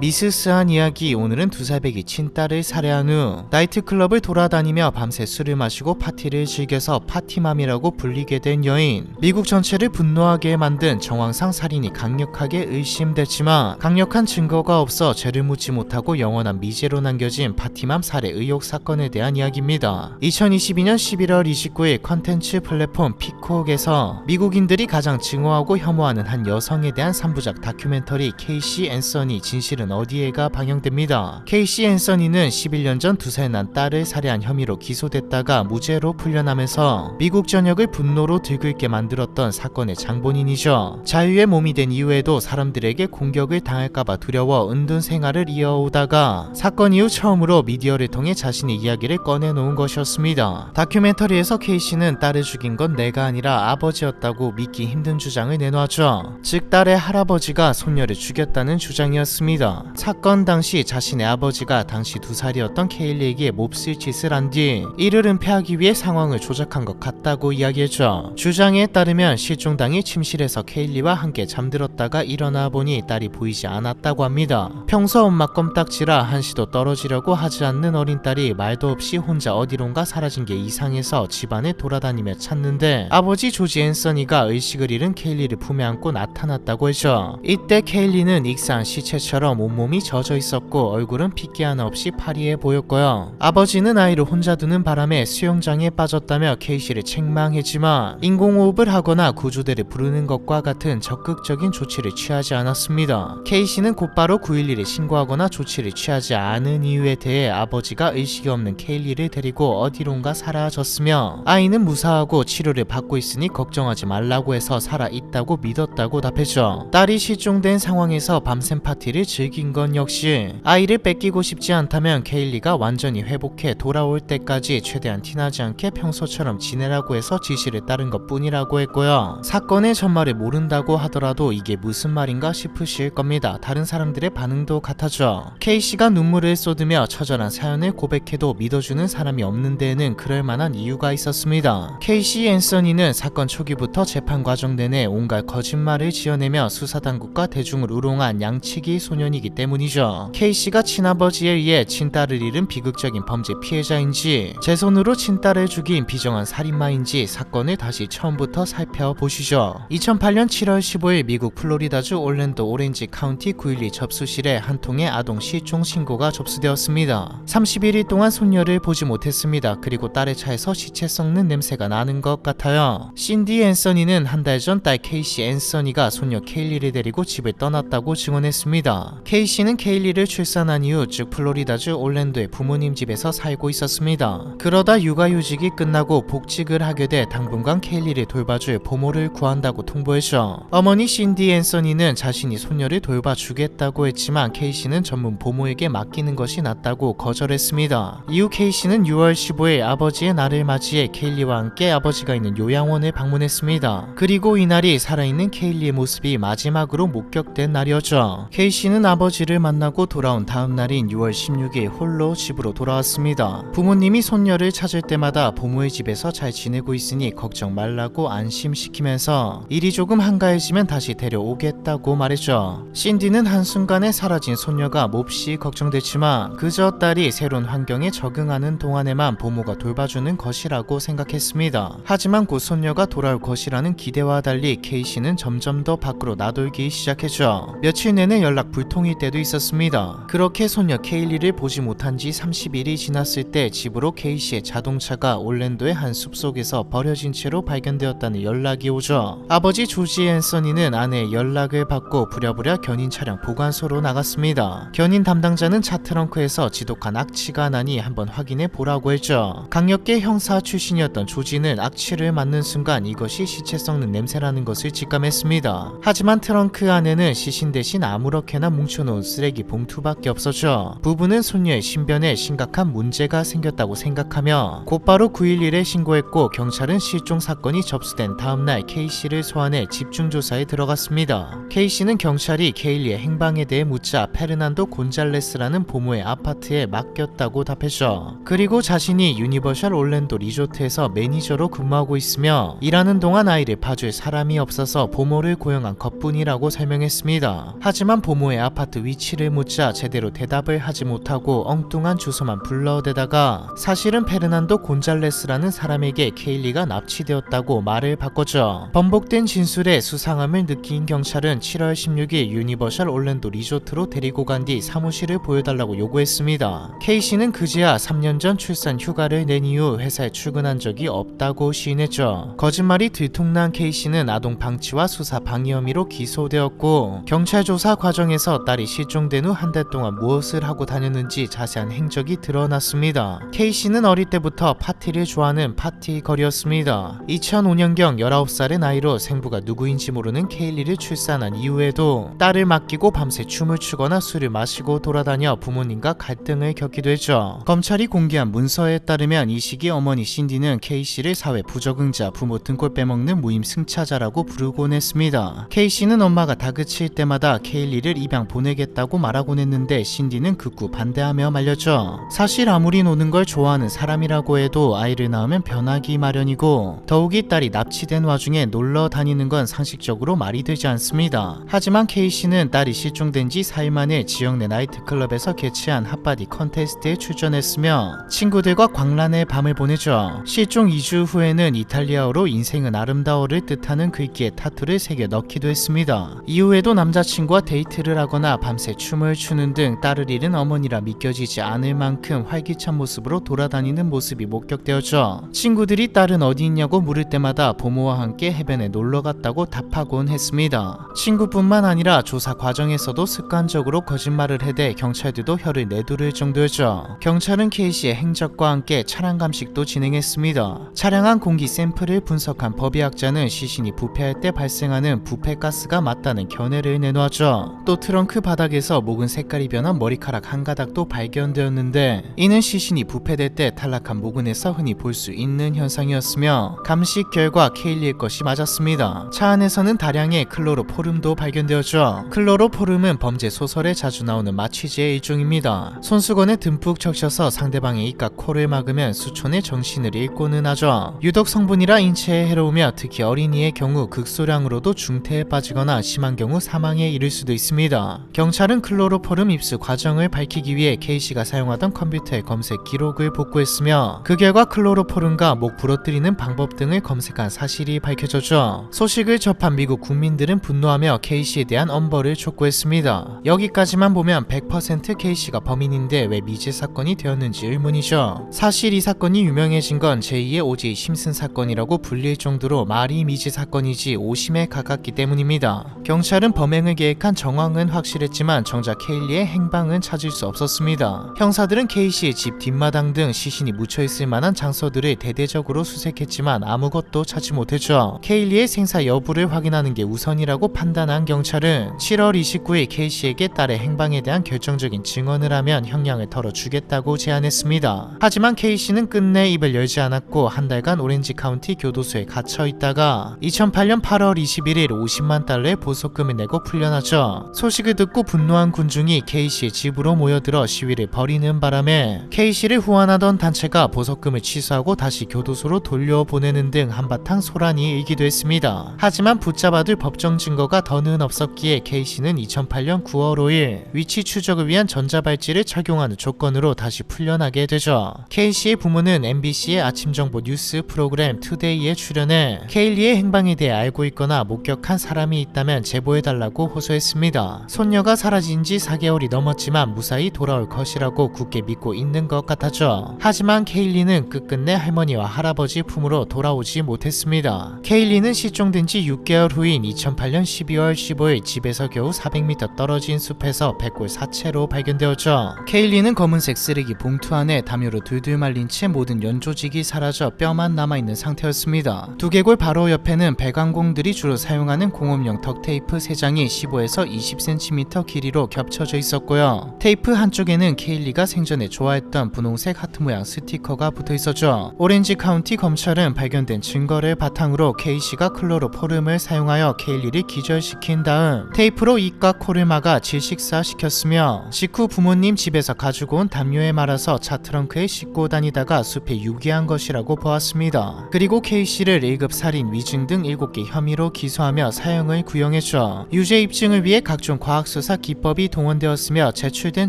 미스스한 이야기 오늘은 두살배기 친딸을 살해한 후 나이트클럽을 돌아다니며 밤새 술을 마시고 파티를 즐겨서 파티맘이라고 불리게 된 여인. 미국 전체를 분노하게 만든 정황상 살인이 강력하게 의심됐지만 강력한 증거가 없어 죄를 묻지 못하고 영원한 미제로 남겨진 파티맘 살해 의혹 사건에 대한 이야기입니다. 2022년 11월 29일 컨텐츠 플랫폼 피콕에서 미국인들이 가장 증오하고 혐오하는 한 여성에 대한 3부작 다큐멘터리 케이시 앤서니 진실은 어디에가 방영됩니다. 케이시 앤서니는 11년 전 두살 난 딸을 살해한 혐의로 기소됐다가 무죄로 풀려나면서 미국 전역을 분노로 들끓게 만들었던 사건의 장본인이죠. 자유의 몸이 된 이후에도 사람들에게 공격을 당할까봐 두려워 은둔 생활을 이어오다가 사건 이후 처음으로 미디어를 통해 자신의 이야기를 꺼내놓은 것이었습니다. 다큐멘터리에서 케이시는 딸을 죽인 건 내가 아니라 아버지였다고 믿기 힘든 주장을 내놓았죠. 즉 딸의 할아버지가 손녀를 죽였다는 주장이었습니다. 사건 당시 자신의 아버지가 당시 두 살이었던 케일리에게 몹쓸 짓을 한 뒤 이를 은폐하기 위해 상황을 조작한 것 같다고 이야기했죠. 주장에 따르면 실종 당일 침실에서 케일리와 함께 잠들었다가 일어나 보니 딸이 보이지 않았다고 합니다. 평소 엄마 껌딱지라 한시도 떨어지려고 하지 않는 어린 딸이 말도 없이 혼자 어디론가 사라진 게 이상해서 집안을 돌아다니며 찾는데 아버지 조지 앤서니가 의식을 잃은 케일리를 품에 안고 나타났다고 했죠. 이때 케일리는 익사한 시체처럼 온몸이 젖어 있었고 얼굴은 핏기 하나 없이 파리해 보였고요. 아버지는 아이를 혼자 두는 바람에 수영장에 빠졌다며 케이시를 책망했지만 인공호흡을 하거나 구조대를 부르는 것과 같은 적극적인 조치를 취하지 않았습니다. 케이시는 곧바로 911에 신고하거나 조치를 취하지 않은 이유에 대해 아버지가 의식이 없는 케일리를 데리고 어디론가 사라졌으며 아이는 무사하고 치료를 받고 있으니 걱정하지 말라고 해서 살아 있다고 믿었다고 답했죠. 딸이 실종된 상황에서 밤샘 파티를 즐긴 건 역시 아이를 뺏기고 싶지 않다면 케일리가 완전히 회복해 돌아올 때까지 최대한 티나지 않게 평소처럼 지내라고 해서 지시를 따른 것 뿐이라고 했고요. 사건의 전말을 모른다고 하더라도 이게 무슨 말인가 싶으실 겁니다. 다른 사람들의 반응도 같았죠. 케이씨가 눈물을 쏟으며 처절한 사연을 고백해도 믿어주는 사람이 없는 데에는 그럴 만한 이유가 있었습니다. 케이시 앤서니는 사건 초기부터 재판 과정 내내 온갖 거짓말을 지어내며 수사당국과 대중을 우롱한 양치기 소년이기 때문이죠. 케이씨가 친아버지에 의해 친딸을 잃은 비극적인 범죄 피해자인지 제 손으로 친딸을 죽인 비정한 살인마인지 사건을 다시 처음부터 살펴보시죠. 2008년 7월 15일 미국 플로리다주 올랜도 오렌지 카운티 912 접수실에 한 통의 아동 실종 신고가 접수되었습니다. 31일 동안 손녀를 보지 못했습니다. 그리고 딸의 차에서 시체 썩는 냄새가 나는 것 같아요. 신디 앤서니는 한 달 전 딸 케이시 앤서니가 손녀 케일리를 데리고 집을 떠났다고 증언했습니다. 케 이시는 케일리를 출산한 이후 쭉 플로리다주 올랜도의 부모님 집에서 살고 있었습니다. 그러다 육아휴직이 끝나고 복직을 하게 돼 당분간 케일리를 돌봐줄 보모를 구한다고 통보했죠. 어머니 신디 앤서니는 자신이 손녀를 돌봐주겠다고 했지만 케이시는 전문 보모에게 맡기는 것이 낫다고 거절했습니다. 이후 케이시는 6월 15일 아버지의 날을 맞이해 케일리와 함께 아버지가 있는 요양원을 방문했습니다. 그리고 이날이 살아있는 케일리의 모습이 마지막으로 목격된 날이었죠. 케이시는 아버 지를 만나고 돌아온 다음 날인 6월 16일 홀로 집으로 돌아왔습니다. 부모님이 손녀를 찾을 때마다 부모의 집에서 잘 지내고 있으니 걱정 말라고 안심시키면서 일이 조금 한가해지면 다시 데려오겠다고 말했죠. 신디는 한순간에 사라진 손녀가 몹시 걱정됐지만 그저 딸이 새로운 환경에 적응하는 동안에만 부모가 돌봐주는 것이라고 생각했습니다. 하지만 곧 손녀가 돌아올 것이라는 기대와 달리 케이시는 점점 더 밖으로 나돌기 시작했죠. 며칠 내내 연락 불통 일 때도 있었습니다. 그렇게 손녀 케일리를 보지 못한 지 30일이 지났을 때 집으로 케이시의 자동차가 올랜도의 한 숲속에서 버려진 채로 발견되었다는 연락이 오죠. 아버지 조지 앤서니는 아내의 연락을 받고 부랴부랴 견인 차량 보관소로 나갔습니다. 견인 담당자는 차 트렁크에서 지독한 악취가 나니 한번 확인해 보라고 했죠. 강력계 형사 출신이었던 조지는 악취를 맡는 순간 이것이 시체 썩는 냄새라는 것을 직감했습니다. 하지만 트렁크 안에는 시신 대신 아무렇게나 뭉쳐 놓은 쓰레기 봉투밖에 없었죠. 부부는 손녀의 신변에 심각한 문제가 생겼다고 생각하며 곧바로 911에 신고했고 경찰은 실종 사건이 접수된 다음날 K씨를 소환해 집중 조사에 들어갔습니다. K씨는 경찰이 케일리의 행방에 대해 묻자 페르난도 곤잘레스라는 보모의 아파트에 맡겼다고 답했죠. 그리고 자신이 유니버셜 올랜도 리조트에서 매니저로 근무하고 있으며 일하는 동안 아이를 봐줄 사람이 없어서 보모를 고용한 것뿐이라고 설명했습니다. 하지만 보모의 아파트 아파트 위치를 묻자 제대로 대답을 하지 못하고 엉뚱한 주소만 불러대다가 사실은 페르난도 곤잘레스라는 사람에게 케일리가 납치되었다고 말을 바꿨죠. 번복된 진술에 수상함을 느낀 경찰은 7월 16일 유니버셜 올랜도 리조트로 데리고 간 뒤 사무실을 보여달라고 요구했습니다. 케이씨는 그제야 3년 전 출산 휴가를 낸 이후 회사에 출근한 적이 없다고 시인했죠. 거짓말이 들통난 케이씨는 아동 방치와 수사 방해 혐의로 기소되었고 경찰 조사 과정에서 딸이 실종된 후 한 달 동안 무엇을 하고 다녔는지 자세한 행적이 드러났습니다. 케이씨는 어릴 때부터 파티를 좋아하는 파티걸이었습니다. 2005년경 19살의 나이로 생부가 누구인지 모르는 케일리를 출산한 이후에도 딸을 맡기고 밤새 춤을 추거나 술을 마시고 돌아다녀 부모님과 갈등을 겪기도 했죠. 검찰이 공개한 문서에 따르면 이 시기 어머니 신디는 케이씨를 사회 부적응자, 부모 등골 빼먹는 무임 승차자라고 부르곤 했습니다. 케이씨는 엄마가 다그칠 때마다 케일리를 입양 보내겠다고 말하곤 했는데 신디는 극구 반대하며 말렸죠. 사실 아무리 노는 걸 좋아하는 사람이라고 해도 아이를 낳으면 변하기 마련이고 더욱이 딸이 납치된 와중에 놀러 다니는 건 상식적으로 말이 되지 않습니다. 하지만 케이씨는 딸이 실종된 지 4일 만에 지역 내 나이트클럽에서 개최한 핫바디 컨테스트에 출전했으며 친구들과 광란의 밤을 보내죠. 실종 2주 후에는 이탈리아어로 인생은 아름다워를 뜻하는 글귀에 타투를 새겨 넣기도 했습니다. 이후에도 남자친구와 데이트를 하거나 밤새 춤을 추는 등 딸을 잃은 어머니라 믿겨지지 않을 만큼 활기찬 모습으로 돌아다니는 모습이 목격되었죠. 친구들이 딸은 어디 있냐고 물을 때마다 부모와 함께 해변에 놀러 갔다고 답하곤 했습니다. 친구뿐만 아니라 조사 과정에서도 습관적으로 거짓말을 해대 경찰들도 혀를 내두를 정도였죠. 경찰은 케이씨의 행적과 함께 차량 감식도 진행했습니다. 차량안 공기 샘플을 분석한 법의학자는 시신이 부패할 때 발생하는 부패 가스가 맞다는 견해를 내놓았죠. 또 트렁크 바닥에서 목은 색깔이 변한 머리카락 한 가닥도 발견되었는데 이는 시신이 부패될 때 탈락한 모근에서 흔히 볼 수 있는 현상이었으며 감식 결과 케일리의 것이 맞았습니다. 차 안에서는 다량의 클로로포름도 발견되었죠. 클로로포름은 범죄 소설에 자주 나오는 마취제의 일종입니다. 손수건에 듬뿍 적셔서 상대방의 입과 코를 막으면 수촌의 정신을 잃고는 하죠. 유독 성분이라 인체에 해로우며 특히 어린이의 경우 극소량으로도 중태에 빠지거나 심한 경우 사망에 이를 수도 있습니다. 경찰은 클로로포름 입수 과정을 밝히기 위해 K씨가 사용하던 컴퓨터의 검색 기록을 복구했으며 그 결과 클로로포름과 목 부러뜨리는 방법 등을 검색한 사실이 밝혀졌죠. 소식을 접한 미국 국민들은 분노하며 K씨에 대한 엄벌을 촉구했습니다. 여기까지만 보면 100% K씨가 범인인데 왜 미제 사건이 되었는지 의문이죠. 사실 이 사건이 유명해진 건 제2의 오제이 심슨 사건이라고 불릴 정도로 말이 미제 사건이지 오심에 가깝기 때문입니다. 경찰은 범행을 계획한 정황은 확실 했지만 정작 케일리의 행방은 찾을 수 없었습니다. 형사들은 케이씨의 집 뒷마당 등 시신이 묻혀있을 만한 장소들을 대대적으로 수색했지만 아무것도 찾지 못했죠. 케일리의 생사 여부를 확인하는 게 우선이라고 판단한 경찰은 7월 29일 케이씨에게 딸의 행방에 대한 결정적인 증언을 하면 형량을 털어주겠다고 제안했습니다. 하지만 케이씨는 끝내 입을 열지 않았고 한 달간 오렌지 카운티 교도소에 갇혀 있다가 2008년 8월 21일 50만 달러의 보석금을 내고 풀려나죠. 소식을 듣고 분노한 군중이 케이씨의 집으로 모여들어 시위를 벌이는 바람에 케이씨를 후원하던 단체가 보석금을 취소하고 다시 교도소로 돌려보내는 등 한바탕 소란이 일기도 했습니다. 하지만 붙잡아둘 법정 증거가 더는 없었기에 케이씨는 2008년 9월 5일 위치 추적을 위한 전자발찌를 착용하는 조건으로 다시 풀려나게 되죠. 케이씨의 부모는 MBC의 아침 정보 뉴스 프로그램 투데이에 출연해 케일리의 행방에 대해 알고 있거나 목격한 사람이 있다면 제보해달라고 호소했습니다. 손녀 가 사라진 지 4개월이 넘었지만 무사히 돌아올 것이라고 굳게 믿고 있는 것 같았죠. 하지만 케일리는 끝끝내 할머니와 할아버지 품으로 돌아오지 못했습니다. 케일리는 실종된 지 6개월 후인 2008년 12월 15일 집에서 겨우 400m 떨어진 숲에서 백골 사체로 발견되었죠. 케일리는 검은색 쓰레기 봉투 안에 담요로 둘둘 말린 채 모든 연조직이 사라져 뼈만 남아있는 상태였습니다. 두개골 바로 옆에는 배관공들이 주로 사용하는 공업용 덕테이프 3장이 15에서 20cm 길이로 겹쳐져 있었고요. 테이프 한쪽에는 케일리가 생전에 좋아했던 분홍색 하트 모양 스티커가 붙어 있었죠. 오렌지 카운티 검찰은 발견된 증거를 바탕으로 케이씨가 클로로포름을 사용하여 케일리를 기절시킨 다음 테이프로 입과 코를 막아 질식사 시켰으며 직후 부모님 집에서 가지고 온 담요에 말아서 차 트렁크에 싣고 다니다가 숲에 유기한 것이라고 보았습니다. 그리고 K씨를 1급 살인, 위증 등 7개 혐의로 기소하며 사형을 구형했죠. 유죄 입증을 위해 각종 과학수 수사 기법이 동원되었으며 제출된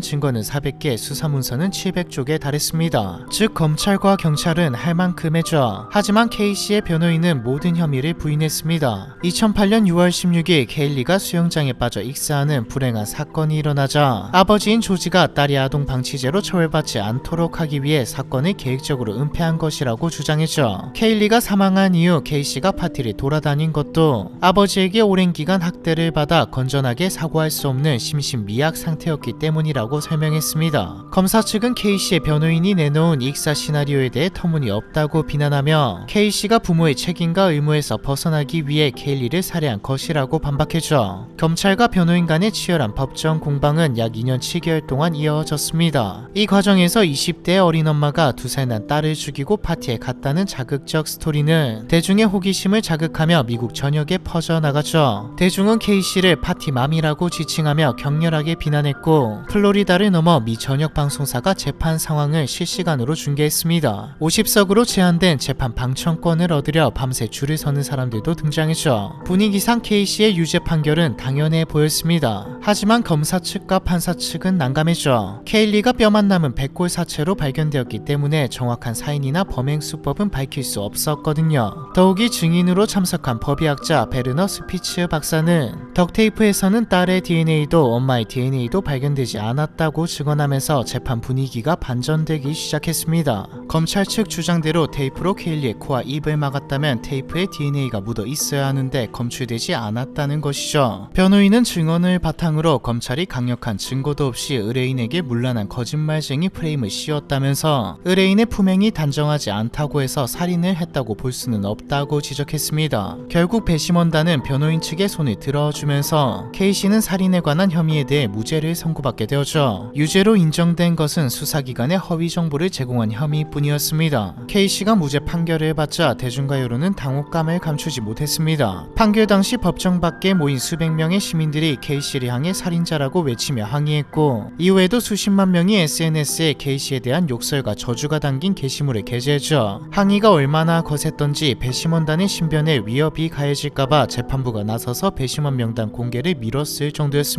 증거는 400개, 수사문서는 700쪽에 달했습니다. 즉 검찰과 경찰은 할 만큼했죠. 하지만 K씨의 변호인은 모든 혐의를 부인했습니다. 2008년 6월 16일 케일리가 수영장에 빠져 익사하는 불행한 사건이 일어나자 아버지인 조지가 딸이 아동 방치죄로 처벌받지 않도록 하기 위해 사건을 계획적으로 은폐한 것이라고 주장했죠. 케일리가 사망한 이후 K씨가 파티를 돌아다닌 것도 아버지에게 오랜 기간 학대를 받아 건전하게 사고할 수 없는 심신미약 상태였기 때문이라고 설명했습니다. 검사 측은 K씨의 변호인이 내놓은 익사 시나리오에 대해 터무니없다고 비난하며 K씨가 부모의 책임과 의무에서 벗어나기 위해 케일리를 살해한 것이라고 반박했죠. 검찰과 변호인 간의 치열한 법정 공방은 약 2년 7개월 동안 이어졌습니다. 이 과정에서 20대 어린 엄마가 두 살 난 딸을 죽이고 파티에 갔다는 자극적 스토리는 대중의 호기심을 자극하며 미국 전역에 퍼져나갔죠. 대중은 K씨를 파티맘이라고 지칭하며 격렬하게 비난했고 플로리다를 넘어 미 전역 방송사가 재판 상황을 실시간으로 중계했습니다. 50석으로 제한된 재판 방청권을 얻으려 밤새 줄을 서는 사람들도 등장했죠. 분위기상 K씨의 유죄 판결은 당연해 보였습니다. 하지만 검사 측과 판사 측은 난감했죠. 케일리가 뼈만 남은 백골 사체로 발견되었기 때문에 정확한 사인이나 범행 수법은 밝힐 수 없었거든요. 더욱이 증인으로 참석한 법의학자 베르너 스피츠 박사는 덕테이프에서는 딸의 DNA 도 엄마의 DNA도 발견되지 않았다고 증언하면서 재판 분위기가 반전되기 시작했습니다. 검찰 측 주장대로 테이프로 케일리의 코와 입을 막았다면 테이프에 DNA가 묻어 있어야 하는데 검출되지 않았다는 것이죠. 변호인은 증언을 바탕으로 검찰이 강력한 증거도 없이 의뢰인에게 문란한 거짓말쟁이 프레임을 씌웠다면서 의뢰인의 품행이 단정하지 않다고 해서 살인을 했다고 볼 수는 없다고 지적했습니다. 결국 배심원단은 변호인 측의 손을 들어주면서 K씨는 살인 에 관한 혐의에 대해 무죄를 선고받게 되었죠. 유죄로 인정된 것은 수사기관에 허위 정보를 제공한 혐의뿐이었습니다. K씨가 무죄 판결을 받자 대중과 여론은 당혹감을 감추지 못했습니다. 판결 당시 법정 밖에 모인 수백 명의 시민들이 K씨를 향해 살인자라고 외치며 항의했고 이후에도 수십만 명이 SNS에 K씨에 대한 욕설과 저주가 담긴 게시물을 게재했죠. 항의가 얼마나 거셌던지 배심원단의 신변에 위협이 가해질까봐 재판부가 나서서 배심원 명단 공개를 미뤘을 정도였습니다.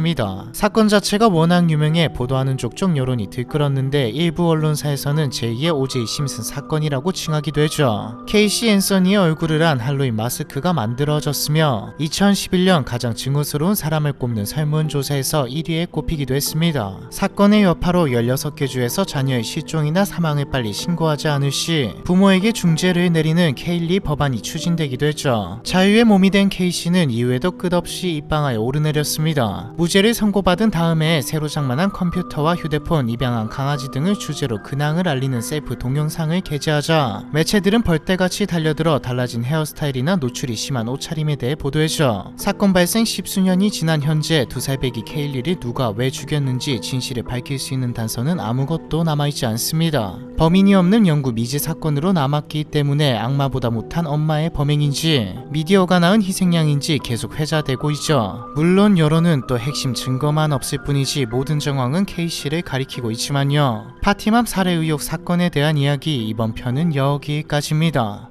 사건 자체가 워낙 유명해 보도하는 족족 여론이 들끓었는데 일부 언론사에서는 제2의 오제이 심슨 사건이라고 칭하기도 했죠. 케이시 앤서니의 얼굴을 한 할로윈 마스크가 만들어졌으며 2011년 가장 증오스러운 사람을 꼽는 설문조사에서 1위에 꼽히기도 했습니다. 사건의 여파로 16개 주에서 자녀의 실종이나 사망을 빨리 신고하지 않을 시 부모에게 중죄를 내리는 케일리 법안이 추진되기도 했죠. 자유의 몸이 된 케이씨는 이후에도 끝없이 입방아에 오르내렸습니다. 무죄를 선고받은 다음에 새로 장만한 컴퓨터와 휴대폰, 입양한 강아지 등을 주제로 근황을 알리는 셀프 동영상을 게재하자 매체들은 벌떼같이 달려들어 달라진 헤어스타일이나 노출이 심한 옷차림에 대해 보도했죠. 사건 발생 십수년이 지난 현재 두 살배기 케일리를 누가 왜 죽였는지 진실을 밝힐 수 있는 단서는 아무것도 남아있지 않습니다. 범인이 없는 영구 미지 사건으로 남았기 때문에 악마보다 못한 엄마의 범행인지 미디어가 낳은 희생양인지 계속 회자되고 있죠. 물론 여론은 또 핵심 증거만 없을 뿐이지 모든 정황은 K씨를 가리키고 있지만요. 파티맘 살해 의혹 사건에 대한 이야기 이번 편은 여기까지입니다.